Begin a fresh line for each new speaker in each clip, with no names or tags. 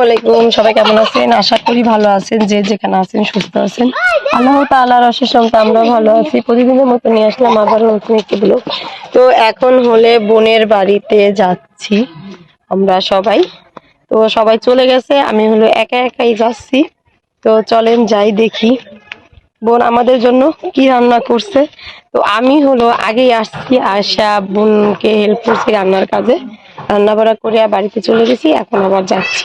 ওয়ালাইকুম, সবাই কেমন আছেন? আশা করি ভালো আছেন, যে যেখানে আছেন সুস্থ আছেন। আল্লাহ তাআলার অশেষ আমরা ভালো আছি। প্রতিদিনের মতো নিয়ে আসলাম আবার নতুন একটি ব্লগ তো এখন হলে বোনের বাড়িতে যাচ্ছি আমরা সবাই। তো সবাই চলে গেছে, আমি হলো একা একাই যাচ্ছি। তো চলেন যাই দেখি। বোন আমাদের জন্য কি রান্না করছে? তো আমি হলো আগেই আসছি আশা বোনকে হেল্প করছি রান্নার কাজে। রান্না বাড়া করে বাড়িতে চলে গেছি, এখন আবার যাচ্ছি।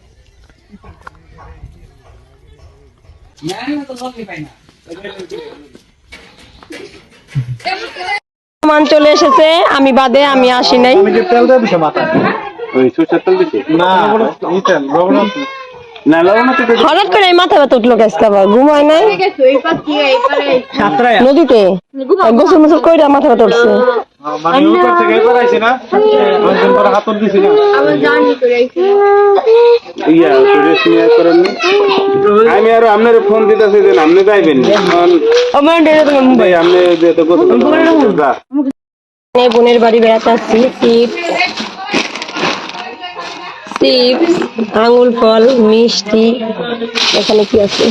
মান চলে এসেছে আমি বাদে আমি আসি নাই। হঠাৎ করে মাথা ব্যথা উঠল গাছ আবার ঘুমায় নাই? নদীতে? গোসল মোসল কইরা মাথা ব্যথা উঠছে।
মানে উপর থেকে এবার আইছে না? অনেকদিন পরে হাতর দিছি না? ইয়া তুই সিনিয়া করেন আমি আর আপনার ফোন দিতেছি যে আপনি যাইবেন
আমার ডেরে তোমার
ভাই আপনি যেতে কত
বোনের বাড়ি বেড়াতে আসছি। চিপস চিপস আঙুল ফল মিষ্টি এখানে কি আছে?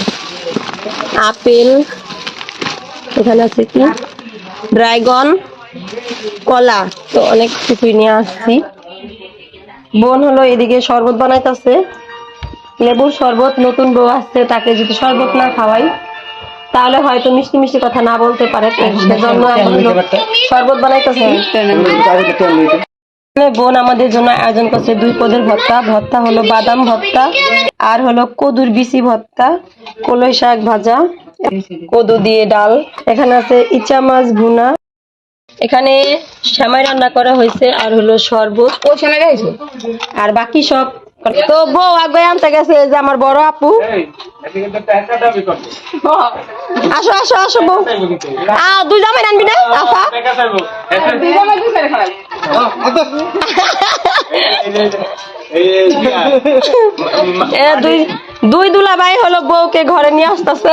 আপেল এখানে আছে কি? ড্রাগন কলা। তো অনেক কিছুই নিয়ে আসছি। বোন হলো এদিকে শরবত বানাইতেছে। লেবুর শরবত, নতুন বউ আসছে তাকে যদি শরবত না খাওয়াই, তাহলে হয়তো মিষ্টি মিষ্টি কথা না বলতে পারে। শরবত বানাইতেছে। বোন আমাদের জন্য আয়োজন করছে দুই পদের ভর্তা। ভর্তা হলো বাদাম ভর্তা, আর হলো কদুর বিচি ভর্তা, কলই শাক ভাজা, কদু দিয়ে ডাল। এখানে আছে ইচা মাছ ভুনা। এখানে শ্যামাই রান্না করা হয়েছে আর হলো শরবত। ও সেমাই হয়েছে? আর বাকি সব তো বউ আগে আনতে গেছে এই যে আমার বড় আপু। আসো আসো আসো বউ। আ দুই জামাই আনবি না? আফা। দুই দুই দুলা ভাই হলো বউকে ঘরে নিয়ে আসতেছে।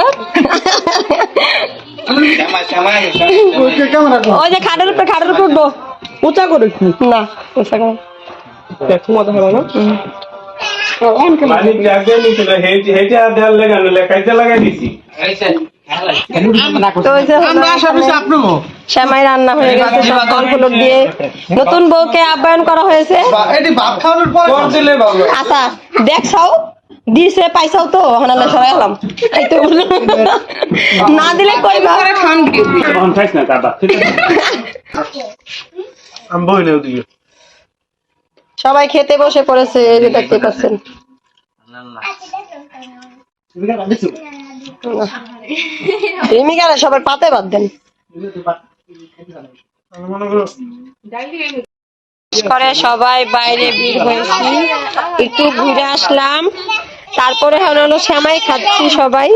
ওই যে খাটের উপরে খাটের উপর উঠবো। উঁচা করে না উঁচা করে ঘুমাতে হবে না
মানে
শ্যামাই রান্না হয়ে গেছে ফুলক দিয়ে। নতুন বউকে আপ্যায়ন করা হয়েছে। আচ্ছা দেখছাও দিছে পাইছাও তো হানালে তো না দিলে কইবা।
তখন খাইছ না দাদা ঠিক আছে আমি বইলেও দিও
সবাই খেতে বসে পড়েছে এই যে দেখতে পাচ্ছেন। প্রেমিকারা সবার পাতে বাদ দেন। করে সবাই বাইরে বের হয়েছি। একটু ঘুরে আসলাম। তারপরে হলো হলো শ্যামাই খাচ্ছি সবাই।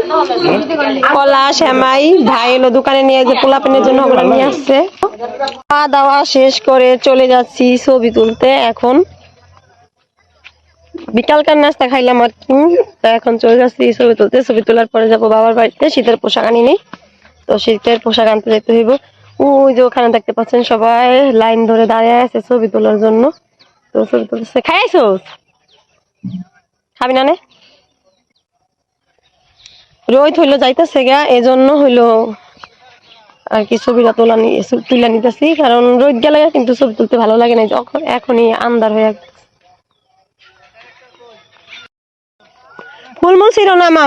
কলা শ্যামাই ভাই এলো দোকানে নিয়ে যে পোলাপেনের জন্য ওগুলো নিয়ে আসছে। খাওয়া দাওয়া শেষ করে চলে যাচ্ছি ছবি তুলতে এখন। বিকালকার নাস্তা খাইলাম আর কি। এখন চলে যাচ্ছি ছবি তুলতে। ছবি তোলার পরে যাব বাবার বাড়িতে, শীতের পোশাক আনি নেই। তো শীতের পোশাক আনতে যেতে হইব। ওই যে ওখানে দেখতে পাচ্ছেন সবাই লাইন ধরে দাঁড়িয়ে আছে ছবি তোলার জন্য। তো ছবি তুলতেছে। খাইছো খাবি না নে? রোহিত হইল যাইতেছে গা, এজন্য হইল আর কি ছবিটা তোলা তুলে নিতেছি কারণ রোদ গেলে কিন্তু ছবি তুলতে ভালো লাগে না এখনই আন্দার হয়ে। ফুলমুল ছিল না মা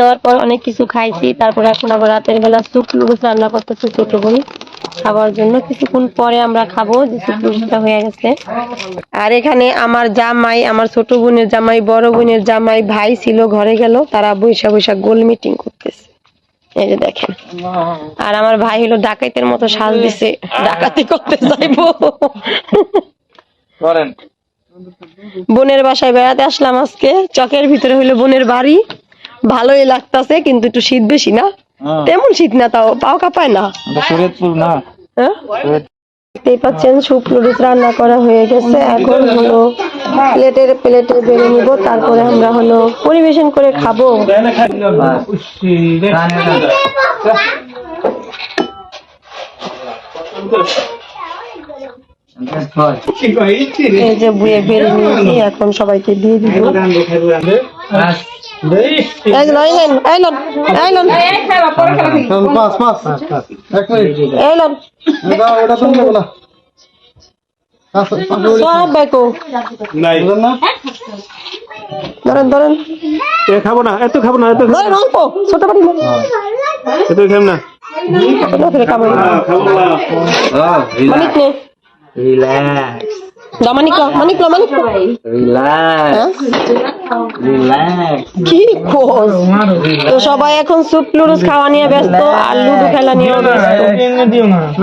দেওয়ার পর অনেক কিছু খাইছি। তারপর এখন আবার রাতের বেলা স্যুপ লুডুস রান্না করতেছে ছোট বোন। খাবার জন্য কিছুক্ষণ পরে আমরা খাব যে লুডুসটা হয়ে গেছে। আর এখানে আমার জামাই আমার ছোট বোনের জামাই বড় বোনের জামাই ভাই ছিল ঘরে গেল। তারা বৈশা বৈশা গোল মিটিং করতেছে। এই যে দেখেন। আর আমার ভাই হলো ডাকাইতের মতো সাজ দিছে। ডাকাতি করতে যাইবো।
করেন।
বোনের বাসায় বেড়াতে আসলাম আজকে। চকের ভিতরে হইল বোনের বাড়ি। ভালোই লাগতাছে কিন্তু একটু শীত বেশি না? তেমন শীত না তাও পাও কাঁপায় না?
শরীয়তপুর না?
হ্যাঁ? দেখতেই পাচ্ছেন স্যুপ রান্না করা হয়ে গেছে। এখন হলো প্লেটের প্লেটে বেড়ে নিব তারপরে আমরা হলো পরিবেশন করে খাব। এই যে বুয়ে বেড়ে নিয়েছি এখন সবাইকে দিয়ে দিব।
খাব না এত খাব না এত
অল্প ছোট বাড়ি না।
এত খাব না।
ছোট করে কামাই
খাব না।
রিল্যাক্স
দাও মানিক লো মানিক লো মানিক লো
রিল্যাক্স
হ্যাঁ?
রিল্যাক্স
কি খোঁজ? তো সবাই এখন স্যুপ লুডুস খাওয়া নিয়ে ব্যস্ত আর লুডু খেলা নিয়ে ব্যস্ত।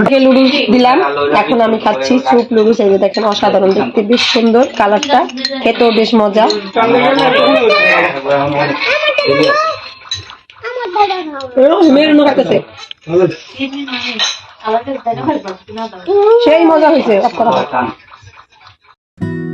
আগে লুডু দিলাম। এখন আমি খাচ্ছি স্যুপ লুডুস এই যে দেখেন অসাধারণ দেখতে বেশ সুন্দর কালারটা। খেতেও বেশ মজা। মেরুনো খাইতেছে সেই মজা হয়েছে Thank you.